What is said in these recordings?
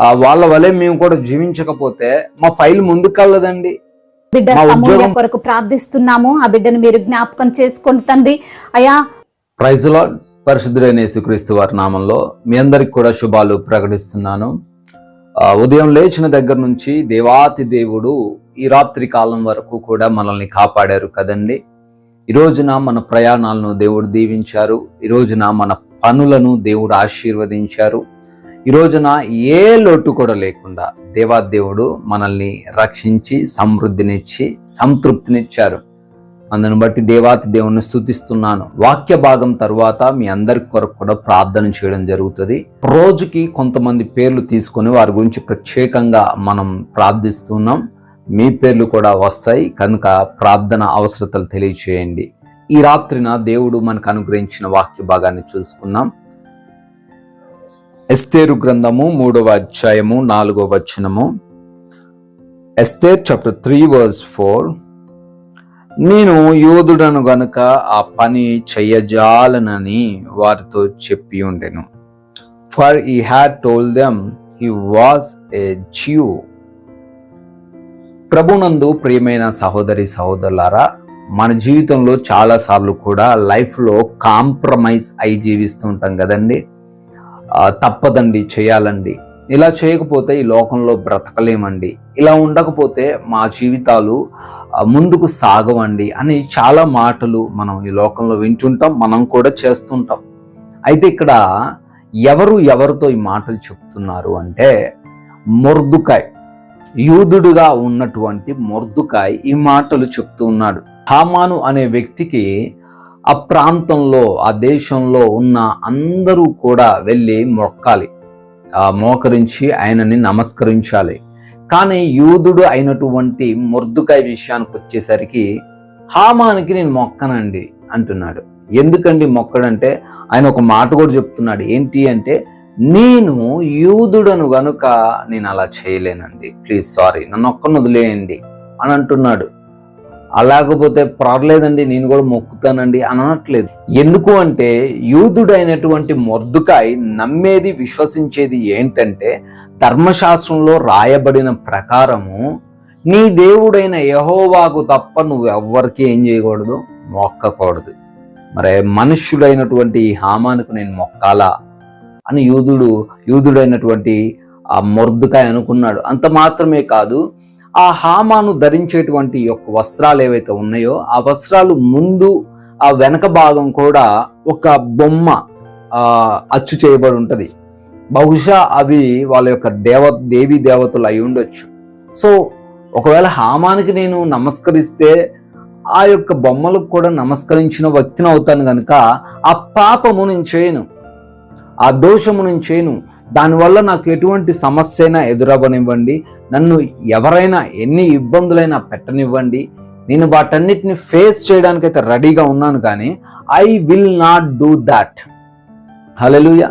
వాళ్ళ వలె మేము కూడా జీవించకపోతే మా ఫైల్ ముందుకు వెళ్ళదండి. బిడ్డ ఉద్యోగం- కొరకు ప్రార్థిస్తున్నాము. ఆ బిడ్డను మీరు జ్ఞాపకం చేసుకోండి తండ్రి. అయా ప్రైజులో పరిశుద్ధుడైన యేసుక్రీస్తు వారి నామంలో మీ అందరికి కూడా శుభాలు ప్రకటిస్తున్నాను. ఉదయం లేచిన దగ్గర నుంచి దేవాతి దేవుడు ఈ రాత్రి కాలం వరకు కూడా మనల్ని కాపాడారు కదండి. ఈ రోజున మన ప్రయాణాలను దేవుడు దీవించారు. ఈ రోజున మన పనులను దేవుడు ఆశీర్వదించారు. ఈ రోజున ఏ లోటు కూడా లేకుండా దేవాదేవుడు మనల్ని రక్షించి సమృద్ధినిచ్చి సంతృప్తినిచ్చారు. అందును బట్టి దేవాతి దేవుని స్థుతిస్తున్నాను వాక్య భాగం తర్వాత మీ అందరి కొరకు కూడా ప్రార్థన చేయడం జరుగుతుంది. రోజుకి కొంతమంది పేర్లు తీసుకొని వారి గురించి ప్రత్యేకంగా మనం ప్రార్థిస్తున్నాం. మీ పేర్లు కూడా వస్తాయి. కనుక ప్రార్థన అవసరతలు తెలియచేయండి. ఈ రాత్రిన దేవుడు మనకు అనుగ్రహించిన వాక్య భాగాన్ని చూసుకుందాం. ఎస్తేరు గ్రంథము మూడవ అధ్యాయము నాలుగవ వచనము. Esther chapter three verse four నేను యోధుడను గనుక ఆ పని చెయ్యజాలనని వారితో చెప్పి ఉండెను. For he had told them he was a Jew ప్రభునందు ప్రియమైన సహోదరి సహోదరులారా మన జీవితంలో చాలా సార్లు కూడా లైఫ్లో కాంప్రమైజ్ అయి జీవిస్తూ ఉంటాం కదండి. తప్పదండి చేయాలండి. ఇలా చేయకపోతే ఈ లోకంలో బ్రతకలేమండి. ఇలా ఉండకపోతే మా జీవితాలు ముందుకు సాగవండి అని చాలా మాటలు మనం ఈ లోకంలో వింటుంటాం మనం కూడా చేస్తుంటాం. అయితే ఇక్కడ ఎవరు ఎవరితో ఈ మాటలు చెప్తున్నారు అంటే మొర్దుకాయ్ యూదుడుగా ఉన్నటువంటి మొర్దుకాయ్ ఈ మాటలు చెప్తూ ఉన్నాడు. హామాను అనే వ్యక్తికి ఆ ప్రాంతంలో ఆ దేశంలో ఉన్న అందరూ కూడా వెళ్ళి మొక్కాలి. ఆ మోకరించి ఆయనని నమస్కరించాలి. కానీ యూదుడు అయినటువంటి మొర్దుకాయ విషయానికి వచ్చేసరికి హామానికి నేను మొక్కనండి అంటున్నాడు. ఎందుకండి మొక్కడంటే ఆయన ఒక మాట కూడా చెప్తున్నాడు. ఏంటి అంటే నేను యూదుడను గనుక నేను అలా చేయలేనండి. ప్లీజ్ సారీ నన్ను ఒక్కను వదిలేయండి అని అంటున్నాడు. అలాగపోతే పర్లేదండి నేను కూడా మొక్కుతానండి అనట్లేదు. ఎందుకు అంటే యూదుడైనటువంటి మొర్దుకాయ్ నమ్మేది విశ్వసించేది ఏంటంటే ధర్మశాస్త్రంలో రాయబడిన ప్రకారము నీ దేవుడైన యహోవాకు తప్ప నువ్వు ఎవ్వరికి ఏం చేయకూడదు మొక్కకూడదు. మరి మనుష్యుడైనటువంటి ఈ హామానికి నేను మొక్కాలా? అని యూదుడు యూదుడైనటువంటి ఆ మొర్దుకాయ అనుకున్నాడు. అంత మాత్రమే కాదు ఆ హామాను ధరించేటువంటి యొక్క వస్త్రాలు ఏవైతే ఉన్నాయో ఆ వస్త్రాలు ముందు ఆ వెనక భాగం కూడా ఒక బొమ్మ అచ్చు చేయబడి ఉంటుంది. బహుశా అవి వాళ్ళ యొక్క దేవ దేవి దేవతలు అయి ఉండొచ్చు. సో ఒకవేళ హామానికి నేను నమస్కరిస్తే ఆ యొక్క బొమ్మలకు కూడా నమస్కరించిన వ్యక్తిని అవుతాను కనుక ఆ పాపము నేను చేయను. ఆ దోషము నేను చేయను. దానివల్ల నాకు ఎటువంటి సమస్య అయినా ఎదురవ్వనివ్వండి. నన్ను ఎవరైనా ఎన్ని ఇబ్బందులైనా పెట్టనివ్వండి. నేను వాటన్నిటిని ఫేస్ చేయడానికైతే రెడీగా ఉన్నాను కానీ I will not do that. Hallelujah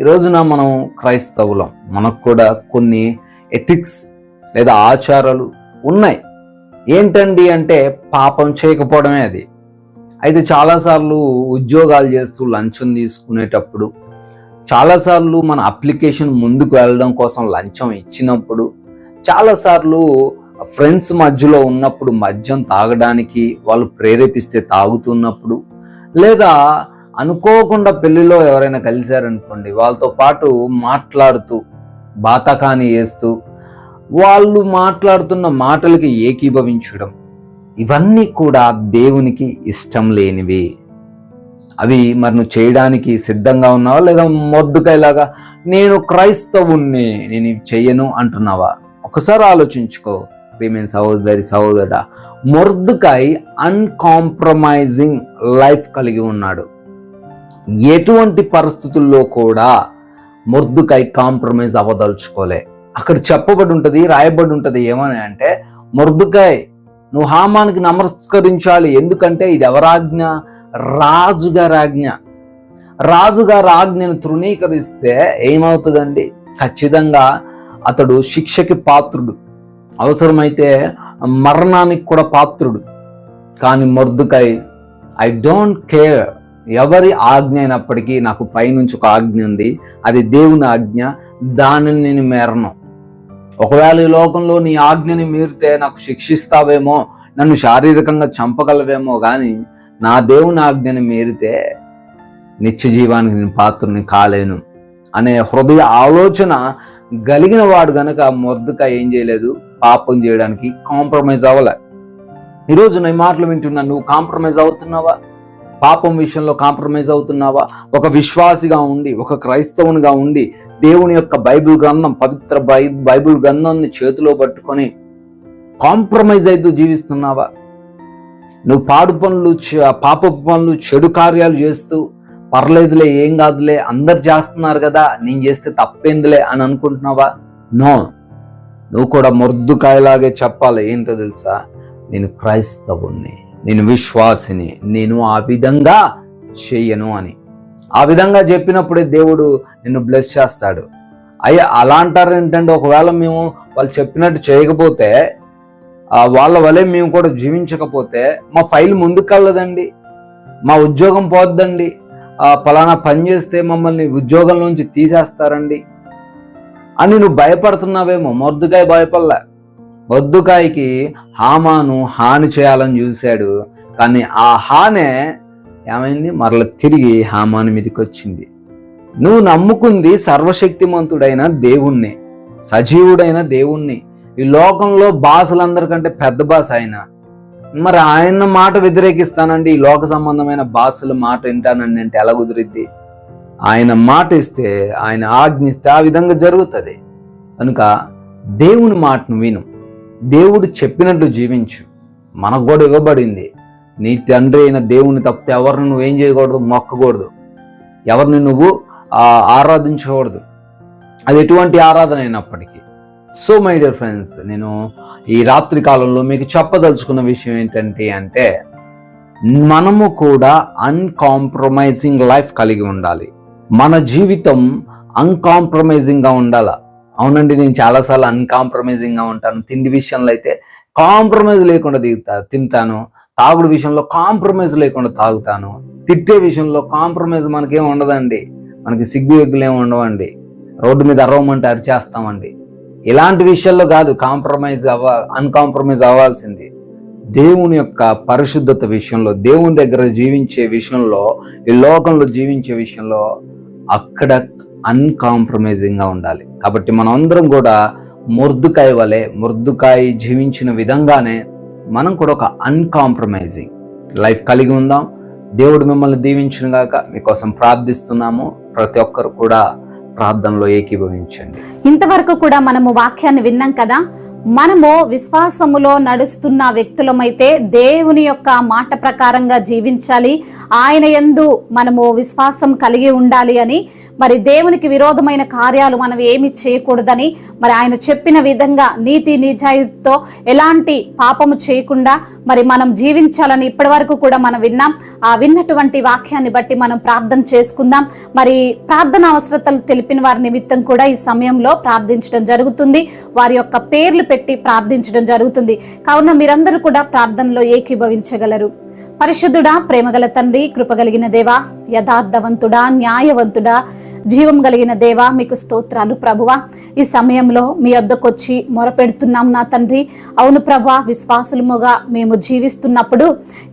ఈరోజున మనం క్రైస్తవులం. మనకు కూడా కొన్ని ఎథిక్స్ లేదా ఆచారాలు ఉన్నాయి. ఏంటండి అంటే పాపం చేయకపోవడమే అది. అయితే చాలాసార్లు ఉద్యోగాలు చేస్తూ లంచం తీసుకునేటప్పుడు చాలాసార్లు మన అప్లికేషన్ ముందుకు వెళ్ళడం కోసం లంచం ఇచ్చినప్పుడు చాలాసార్లు ఫ్రెండ్స్ మధ్యలో ఉన్నప్పుడు మద్యం తాగడానికి వాళ్ళు ప్రేరేపిస్తే తాగుతున్నప్పుడు లేదా అనుకోకుండా పెళ్ళిలో ఎవరైనా కలిశారనుకోండి వాళ్ళతో పాటు మాట్లాడుతూ బాతకాని వేస్తూ వాళ్ళు మాట్లాడుతున్న మాటలకి ఏకీభవించడం ఇవన్నీ కూడా దేవునికి ఇష్టం లేనివి. అవి మరి నువ్వు చేయడానికి సిద్ధంగా ఉన్నావా? లేదా మొద్దుకాయలాగా నేను క్రైస్తవుణ్ణి నేను ఇవి చెయ్యను అంటున్నావా? ఒకసారి ఆలోచించుకో ప్రియమైన సహోదరి సహోదరుడా. మొర్దుకాయ్ అన్కాంప్రమైజింగ్ లైఫ్ కలిగి ఉన్నాడు. ఎటువంటి పరిస్థితుల్లో కూడా మొర్దుకాయ్ కాంప్రమైజ్ అవ్వదలుచుకోలే. అక్కడ చెప్పబడి ఉంటుంది రాయబడి ఉంటుంది ఏమని అంటే మొర్దుకాయ్ నువ్వు హామానికి నమస్కరించాలి. ఎందుకంటే ఇది ఎవరాజ్ఞ? రాజుగారి ఆజ్ఞ. రాజుగారి ఆజ్ఞను తృణీకరిస్తే ఏమవుతుందండి? ఖచ్చితంగా అతడు శిక్షకి పాత్రుడు. అవసరమైతే మరణానికి కూడా పాత్రుడు. కానీ మొర్దుకై ఐ డోంట్ కేర్. ఎవరి ఆజ్ఞ అయినప్పటికీ నాకు పైనుంచి ఒక ఆజ్ఞ ఉంది. అది దేవుని ఆజ్ఞ. దానిని నేను మేరను. ఒకవేళ ఈ లోకంలో నీ ఆజ్ఞని మీరితే నాకు శిక్షిస్తావేమో నన్ను శారీరకంగా చంపగలవేమో కానీ నా దేవుని ఆజ్ఞని మీరితే నిత్య జీవానికి నేను పాత్రని కాలేను. అనే హృదయ ఆలోచన గలిగిన వాడు గనక మొర్దుక ఏం చేయలేదు? పాపం చేయడానికి కాంప్రమైజ్ అవ్వలే. ఈరోజు నేను మాటలు వింటున్నా నువ్వు కాంప్రమైజ్ అవుతున్నావా? పాపం విషయంలో కాంప్రమైజ్ అవుతున్నావా? ఒక విశ్వాసిగా ఉండి ఒక క్రైస్తవునిగా ఉండి దేవుని యొక్క బైబిల్ గ్రంథం పవిత్ర బై బైబిల్ గ్రంథాన్ని చేతిలో పట్టుకొని కాంప్రమైజ్ అవుతూ జీవిస్తున్నావా? నువ్వు పాడు పనులు పాప పనులు చెడు కార్యాలు చేస్తూ పర్లేదులే ఏం కాదులే అందరు చేస్తున్నారు కదా నేను చేస్తే తప్పేందిలే అని అనుకుంటున్నావా? నో. నువ్వు కూడా మొర్దుకాయలాగే చెప్పాలి ఏంటో తెలుసా? నేను క్రైస్తవుణ్ణి నేను విశ్వాసిని నేను ఆ విధంగా చెయ్యను అని. ఆ విధంగా చెప్పినప్పుడే దేవుడు నిన్ను బ్లెస్ చేస్తాడు. అయ్యా అలా అంటారు ఏంటంటే ఒకవేళ మేము వాళ్ళు చెప్పినట్టు చేయకపోతే వాళ్ళ వలె మేము కూడా జీవించకపోతే మా ఫైల్ ముందుకు ముందుకెళ్ళదండి. మా ఉద్యోగం పోద్దండి. పలానా పని చేస్తే మమ్మల్ని ఉద్యోగం నుంచి తీసేస్తారండి. అని నువ్వు భయపడుతున్నావేమో మొద్దుకాయ భయపడలే. మొద్దుకాయకి హామాను హాని చేయాలని చూశాడు. కానీ ఆ హానే ఏమైంది? మరల తిరిగి హామాను మీదకి వచ్చింది నువ్వు నమ్ముకుంది సర్వశక్తిమంతుడైన దేవుణ్ణి సజీవుడైన దేవుణ్ణి. ఈ లోకంలో బాసులందరికంటే పెద్ద బాస్ ఆయన. మరి ఆయన మాట వ్యతిరేకిస్తానండి ఈ లోక సంబంధమైన బాసుల మాట వింటానండి అంటే ఎలా కుదిరిద్ది ఆయన మాట ఇస్తే ఆయన ఆజ్ఞిస్తే ఆ విధంగా జరుగుతుంది. కనుక దేవుని మాటను విను. దేవుడు చెప్పినట్టు జీవించు. మనకు కూడా ఇవ్వబడింది. నీ తండ్రి అయిన దేవుని తప్పితే ఎవరిని నువ్వేం చేయకూడదు? మొక్కకూడదు. ఎవరిని నువ్వు ఆరాధించకూడదు. అది ఎటువంటి ఆరాధన అయినప్పటికీ. సో మై డియర్ ఫ్రెండ్స్ నేను ఈ రాత్రి కాలంలో మీకు చెప్పదలుచుకున్న విషయం ఏంటంటే అంటే మనము కూడా అన్కాంప్రమైజింగ్ లైఫ్ కలిగి ఉండాలి. మన జీవితం అన్కాంప్రమైజింగ్గా ఉండాల. అవునండి నేను చాలాసార్లు అన్కాంప్రమైజింగ్గా ఉంటాను. తిండి విషయంలో అయితే కాంప్రమైజ్ లేకుండా దిగుతా తింటాను. తాగుడు విషయంలో కాంప్రమైజ్ లేకుండా తాగుతాను. తిట్టే విషయంలో కాంప్రమైజ్ మనకేం ఉండదండి. మనకి సిగ్గు ఎగ్గులేం ఉండవండి. రోడ్డు మీద అరవమంటే అరిచేస్తామండి. ఇలాంటి విషయాల్లో కాదు కాంప్రమైజ్ అవ్వ అన్కాంప్రమైజ్ అవ్వాల్సింది. దేవుని యొక్క పరిశుద్ధత విషయంలో దేవుని దగ్గర జీవించే విషయంలో ఈ లోకంలో జీవించే విషయంలో అక్కడ అన్కాంప్రమైజింగ్గా ఉండాలి. కాబట్టి మనం అందరం కూడా ముర్దుకాయ వలె ముర్దుకాయ జీవించిన విధంగానే మనం కూడా ఒక అన్కాంప్రమైజింగ్ లైఫ్ కలిగి ఉందాం. దేవుడు మిమ్మల్ని దీవించిన గాక మీకోసం ప్రార్థిస్తున్నాము. ప్రతి ఒక్కరు కూడా ప్రార్థనలో ఏకీభవించండి. ఇంతవరకు కూడా మనము వాక్యాన్ని విన్నాం కదా మనము విశ్వాసములో నడుస్తున్న వ్యక్తులమైతే దేవుని యొక్క మాట ప్రకారంగా జీవించాలి ఆయన ఎందు మనము విశ్వాసం కలిగి ఉండాలి అని మరి దేవునికి విరోధమైన కార్యాలు మనం ఏమి చేయకూడదని మరి ఆయన చెప్పిన విధంగా నీతి నిజాయితీతో ఎలాంటి పాపము చేయకుండా మరి మనం జీవించాలని ఇప్పటి వరకు కూడా మనం విన్నాం. ఆ విన్నటువంటి వాక్యాన్ని బట్టి మనం ప్రార్థన చేసుకుందాం. మరి ప్రార్థన అవసరతలు తెలిపిన వారి నిమిత్తం కూడా ఈ సమయంలో ప్రార్థించడం జరుగుతుంది. వారి యొక్క పేర్లు పెట్టి ప్రార్థించడం జరుగుతుంది. కావున మీరందరూ కూడా ప్రార్థనలో ఏకీభవించగలరు. పరిశుద్ధుడా ప్రేమగల తండ్రి కృపగలిగిన దేవా యథార్థవంతుడా న్యాయవంతుడా జీవం కలిగిన దేవా మీకు స్తోత్రాలు ప్రభువా. ఈ సమయంలో మీ వద్దకొచ్చి మొరపెడుతున్నాం నా తండ్రి. అవును ప్రభా విశ్వాసులముగా మేము జీవిస్తున్నప్పుడు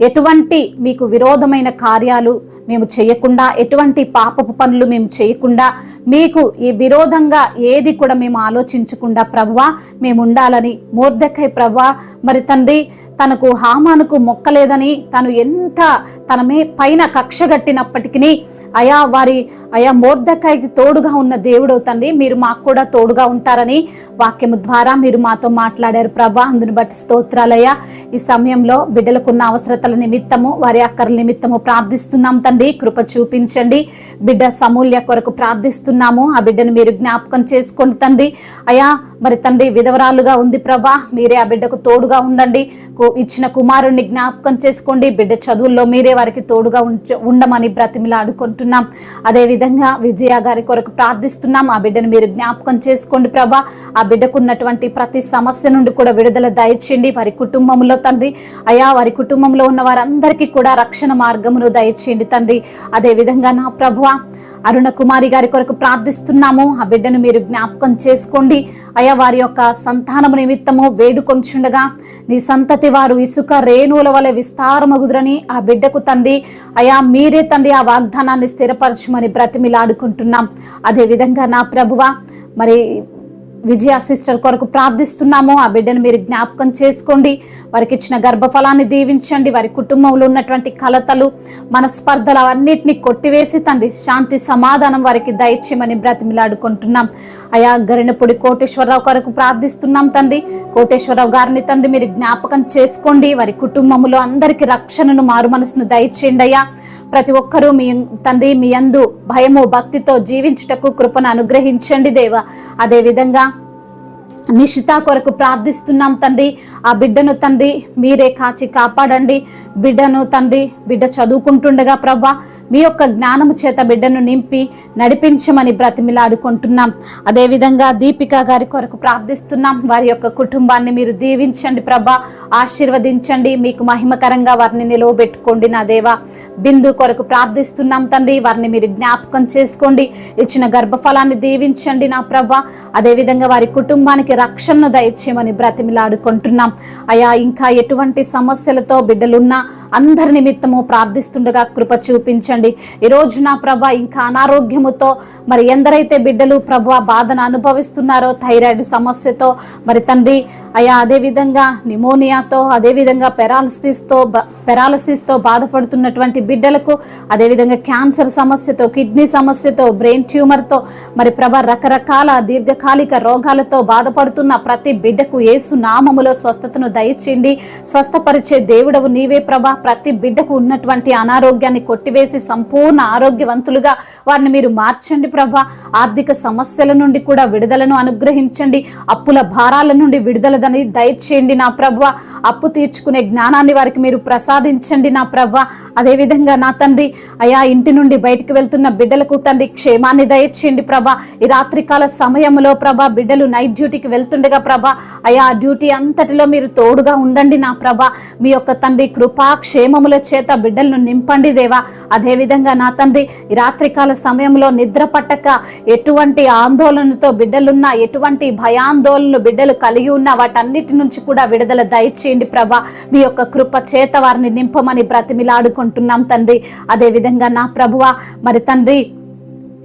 ఎటువంటి మీకు విరోధమైన కార్యాలు మేము చేయకుండా ఎటువంటి పాపపు పనులు మేము చేయకుండా మీకు ఈ విరోధంగా ఏది కూడా మేము ఆలోచించకుండా ప్రభువా మేము ఉండాలని మోర్దకై ప్రభా మరి తండ్రి తనకు హామానుకు మొక్కలేదని తను ఎంత తన మే పైన కక్ష కట్టినప్పటికీ అయా వారి అయా మోర్దకాయకి తోడుగా ఉన్న దేవుడు తండ్రి మీరు మాకు కూడా తోడుగా ఉంటారని వాక్యము ద్వారా మీరు మాతో మాట్లాడారు ప్రభా. అందుని బట్టి స్తోత్రాలయ్యా. ఈ సమయంలో బిడ్డలకున్న అవసరతల నిమిత్తము వారి అక్కర్ల నిమిత్తము ప్రార్థిస్తున్నాం తండ్రి. కృప చూపించండి. బిడ్డ సమూల్య కొరకు ప్రార్థిస్తున్నాము. ఆ బిడ్డను మీరు జ్ఞాపకం చేసుకోండి తండ్రి. అయా మరి తండ్రి విధవరాలుగా ఉంది ప్రభా. మీరే ఆ బిడ్డకు తోడుగా ఉండండి. మీకు ఇచ్చిన కుమారుణ్ణి జ్ఞాపకం చేసుకోండి. బిడ్డ చదువుల్లో మీరే వారికి తోడుగా ఉండమని బ్రతిమిలాడుకుంటున్నాం అదేవిధంగా విజయ గారి కొరకు ప్రార్థిస్తున్నాం. ఆ బిడ్డను మీరు జ్ఞాపకం చేసుకోండి ప్రభా. ఆ బిడ్డకున్నటువంటి ప్రతి సమస్య నుండి కూడా విడుదల దయచేయండి. వారి కుటుంబంలో తండ్రి అయా వారి కుటుంబంలో ఉన్న వారందరికీ కూడా రక్షణ మార్గమును దయచేయండి తండ్రి. అదేవిధంగా నా ప్రభువ అరుణ కుమారి గారి కొరకు ప్రార్థిస్తున్నాము. ఆ బిడ్డను మీరు జ్ఞాపకం చేసుకోండి. అయా వారి యొక్క సంతానము నిమిత్తము వేడుకొంచుండగా నీ సంతతి వారు ఇసుక రేణువుల వలె విస్తారమగుదురని ఆ బిడ్డకు తండ్రి అయా మీరే తండ్రి ఆ వాగ్దానాన్ని స్థిరపరచమని బ్రతిమిలాడుకుంటున్నాం. అదే విధంగా నా ప్రభువ మరి విజయ సిస్టర్ కొరకు ప్రార్థిస్తున్నాము. ఆ బిడ్డను మీరు జ్ఞాపకం చేసుకోండి. వారికి ఇచ్చిన గర్భఫలాన్ని దీవించండి. వారి కుటుంబంలో ఉన్నటువంటి కలతలు మనస్పర్ధలు అవన్నిటిని కొట్టివేసి తండ్రి శాంతి సమాధానం వారికి దయచేయమని బ్రతిమిలాడుకుంటున్నాం. అయా గరినపొడి కోటేశ్వరరావు కొరకు ప్రార్థిస్తున్నాం తండ్రి. కోటేశ్వరరావు గారిని తండ్రి మీరు జ్ఞాపకం చేసుకోండి. వారి కుటుంబములో అందరికీ రక్షణను మారు మనసును దయచేయండి అయ్యా. ప్రతి ఒక్కరూ మీ తండ్రి మీ అందు భయము భక్తితో జీవించుటకు కృపను అనుగ్రహించండి దేవ. అదేవిధంగా నిషిత కొరకు ప్రార్థిస్తున్నాం తండ్రి. ఆ బిడ్డను తండ్రి మీరే కాచి కాపాడండి. బిడ్డను తండ్రి బిడ్డ చదువుకుంటుండగా ప్రభా మీ యొక్క జ్ఞానము చేత బిడ్డను నింపి నడిపించమని బ్రతిమిలాడుకుంటున్నాం. అదేవిధంగా దీపిక గారి కొరకు ప్రార్థిస్తున్నాం. వారి యొక్క కుటుంబాన్ని మీరు దీవించండి ప్రభా. ఆశీర్వదించండి. మీకు మహిమకరంగా వారిని నిలవబెట్టుకోండి నా దేవా. బిందు కొరకు ప్రార్థిస్తున్నాం తండ్రి. వారిని మీరు జ్ఞాపకం చేసుకోండి. ఇచ్చిన గర్భఫలాన్ని దీవించండి నా ప్రభా. అదేవిధంగా వారి కుటుంబానికి రక్షణను దయచేయమని బ్రతిమిలాడుకుంటున్నాం. అయా ఇంకా ఎటువంటి సమస్యలతో బిడ్డలున్నా అందరి నిమిత్తము ప్రార్థిస్తుండగా కృప చూపించండి. ఈరోజు నా ప్రభ ఇంకా అనారోగ్యముతో మరి ఎందరైతే బిడ్డలు ప్రభ బాధను అనుభవిస్తున్నారో థైరాయిడ్ సమస్యతో మరి తండ్రి అయా అదేవిధంగా నిమోనియాతో అదేవిధంగా పెరాలసిస్తో పెరాలసిస్తో బాధపడుతున్నటువంటి బిడ్డలకు అదేవిధంగా క్యాన్సర్ సమస్యతో కిడ్నీ సమస్యతో బ్రెయిన్ ట్యూమర్తో మరి ప్రభ రకరకాల దీర్ఘకాలిక రోగాలతో బాధపడుతున్న ప్రతి బిడ్డకు ఏసు నామములో స్వస్థతను దయచేయండి. స్వస్థపరిచే దేవుడవు నీవే ప్రభ. ప్రతి బిడ్డకు ఉన్నటువంటి అనారోగ్యాన్ని కొట్టివేసి సంపూర్ణ ఆరోగ్యవంతులుగా వారిని మీరు మార్చండి ప్రభా. ఆర్థిక సమస్యల నుండి కూడా విడుదలను అనుగ్రహించండి. అప్పుల భారాల నుండి విడుదలదని దయచేయండి నా ప్రభ. అప్పు తీర్చుకునే జ్ఞానాన్ని వారికి మీరు ప్రసాదించండి నా ప్రభ. అదేవిధంగా నా తండ్రి అయా ఇంటి నుండి బయటకు వెళ్తున్న బిడ్డలకు తండ్రి క్షేమాన్ని దయచేయండి ప్రభ. ఈ రాత్రికాల సమయంలో ప్రభ బిడ్డలు నైట్ డ్యూటీకి వెళ్తుండగా ప్రభ అయా డ్యూటీ అంతటిలో మీరు తోడుగా ఉండండి నా ప్రభ. మీ యొక్క తండ్రి కృపా క్షేమముల చేత బిడ్డలను నింపండి దేవా. అదేవిధంగా నా తండ్రి రాత్రికాల సమయంలో నిద్ర పట్టక ఎటువంటి ఆందోళనతో బిడ్డలున్నా ఎటువంటి భయాందోళనలు బిడ్డలు కలిగి ఉన్న వాటన్నిటి నుంచి కూడా విడుదల దయచేయండి ప్రభా. మీ యొక్క కృప చేత వారిని నింపమని బ్రతిమిలాడుకుంటున్నాం తండ్రి. అదేవిధంగా నా ప్రభువ మరి తండ్రి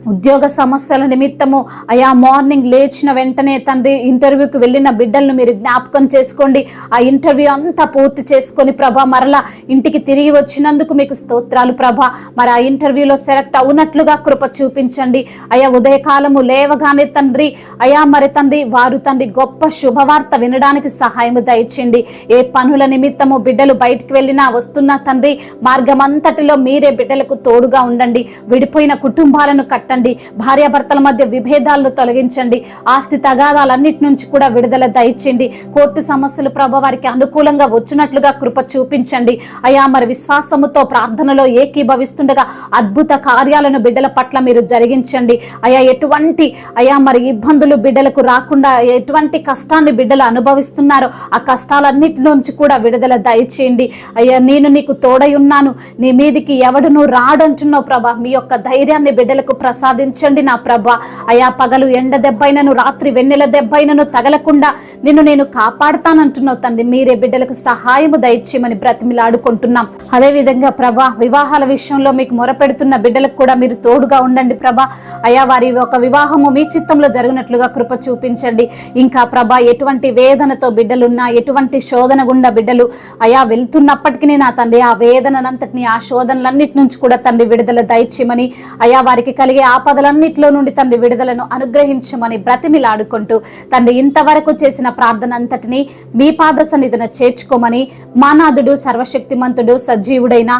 ఉద్యోగ సమస్యల నిమిత్తము అయా మార్నింగ్ లేచిన వెంటనే తండ్రి ఇంటర్వ్యూకి వెళ్ళిన బిడ్డలను మీరు జ్ఞాపకం చేసుకోండి. ఆ ఇంటర్వ్యూ అంతా పూర్తి చేసుకొని ప్రభా మరలా ఇంటికి తిరిగి వచ్చినందుకు మీకు స్తోత్రాలు ప్రభా. మరి ఆ ఇంటర్వ్యూలో సెలెక్ట్ అవునట్లుగా కృప చూపించండి. అయా ఉదయకాలము లేవగానే తండ్రి అయా మరి తండ్రి వారు తండ్రి గొప్ప శుభవార్త వినడానికి సహాయము దయచండి ఏ పనుల నిమిత్తము బిడ్డలు బయటికి వెళ్ళినా వస్తున్నా తండ్రి మార్గమంతటిలో మీరే బిడ్డలకు తోడుగా ఉండండి. విడిపోయిన కుటుంబాలను కట్టండి భార్యాభర్తల మధ్య విభేదాలను తొలగించండి. ఆస్తి తగాదాలన్నిటి నుంచి కూడా విడుదల దయచేయండి. కోర్టు సమస్యలు ప్రభ వారికి అనుకూలంగా వచ్చినట్లుగా కృప చూపించండి. అయా మరి విశ్వాసముతో ప్రార్థనలో ఏకీభవిస్తుండగా అద్భుత కార్యాలను బిడ్డల పట్ల మీరు జరిగించండి. అయా ఎటువంటి అయా మరి ఇబ్బందులు బిడ్డలకు రాకుండా ఎటువంటి కష్టాన్ని బిడ్డలు అనుభవిస్తున్నారో ఆ కష్టాలన్నిటి నుంచి కూడా విడుదల దయచేయండి. అయ్యా నేను నీకు తోడై ఉన్నాను. నీ మీదికి ఎవడును రాడంటున్నావు ప్రభా. మీ యొక్క ధైర్యాన్ని బిడ్డలకు ప్రసాదించండి నా ప్రభా. అయా పగలు ఎండ దెబ్బైనను రాత్రి వెన్నెల దెబ్బైనను తగలకుండా నిన్ను నేను కాపాడుతానంటున్నావు తండ్రి. మీరే బిడ్డలకు సహాయము దయచేయమని బ్రతిమిలాడుకుంటున్నాం. అదే విధంగా ప్రభా వివాహాల విషయంలో మీకు మొరపెడుతున్న బిడ్డలకు కూడా మీరు తోడుగా ఉండండి ప్రభా. అయా వారి ఒక వివాహము మీ చిత్తంలో జరిగినట్లుగా కృప చూపించండి. ఇంకా ప్రభా ఎటువంటి వేదనతో బిడ్డలున్నా ఎటువంటి శోధన గుండా బిడ్డలు అయా వెళ్తున్నప్పటికీ నా తండ్రి ఆ వేదనంతటిని ఆ శోధనలన్నిటి నుంచి కూడా తండ్రి విడుదల దయచేయమని అయా వారికి కలిగే ఆపదలన్నిటిలో నుండి తండ్రి విడుదలను అనుగ్రహించమని బ్రతిమిలాడుకుంటూ తండ్రి ఇంతవరకు చేసిన ప్రార్థన అంతటిని మీ పాద సన్నిధిన చేర్చుకోమని మానాథుడు సర్వశక్తిమంతుడు సజీవుడైన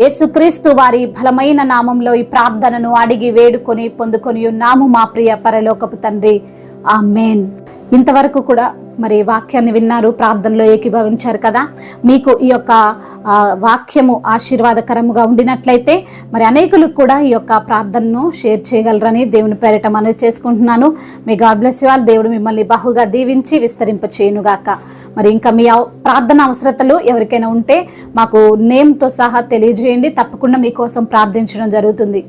యేసుక్రీస్తు వారి బలమైన నామంలో ఈ ప్రార్థనను అడిగి వేడుకొని పొందుకొని ఉన్నాము మా ప్రియ పరలోకపు తండ్రి. ఆ మేన్ ఇంతవరకు కూడా మరి వాక్యాన్ని విన్నారు ప్రార్థనలో ఏకీభవించారు కదా. మీకు ఈ యొక్క వాక్యము ఆశీర్వాదకరముగా ఉండినట్లయితే మరి అనేకులకు కూడా ఈ యొక్క ప్రార్థనను షేర్ చేయగలరని దేవుని పేరిట మనవి చేసుకుంటున్నాను. మీ గాడ్ బ్లెస్ యు ఆల్ దేవుడు మిమ్మల్ని బహుగా దీవించి విస్తరింప చేయనుగాక. మరి ఇంకా మీ అవ- ప్రార్థన అవసరతలు ఎవరికైనా ఉంటే మాకు నేమ్తో సహా తెలియజేయండి. తప్పకుండా మీకోసం ప్రార్థించడం జరుగుతుంది.